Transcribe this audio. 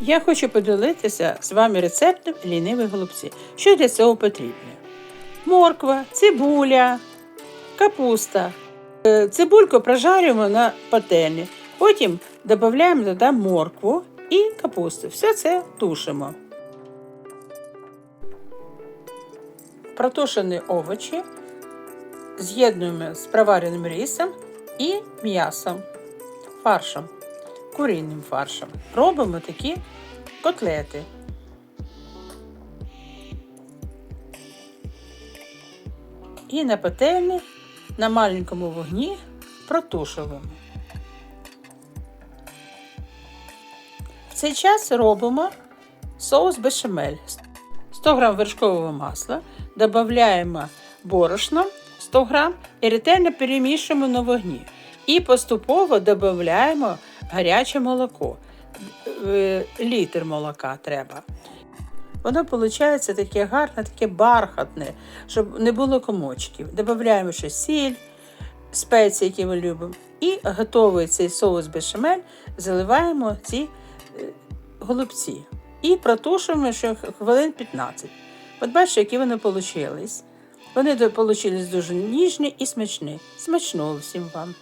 Я хочу поділитися з вами рецептом лінивих голубці. Що для цього потрібно? Морква, цибуля, капуста. Е, Цибульку прожарюємо на пательні. Потім додаємо туди моркву і капусту. Все це тушимо. Протушені овочі з'єднуємо з провареним рисом і м'ясом, фаршем, куринним фаршем. Робимо такі котлети. І на пательні на маленькому вогні протушуємо. В цей час робимо соус бешамель. 100 г вершкового масла, додаємо борошно 100 г і ретельно перемішуємо на вогні. І поступово додаємо гаряче молоко. Е, Літр молока треба. Воно виходить таке гарне, таке бархатне, щоб не було комочків. Додаємо ще сіль, спеції, які ми любимо. І готовий цей соус бешамель заливаємо ці е, голубці. І протушуємо ще хвилин 15. От бачите, які вони вийшли. Вони вийшли дуже ніжні і смачні. Смачного всім вам!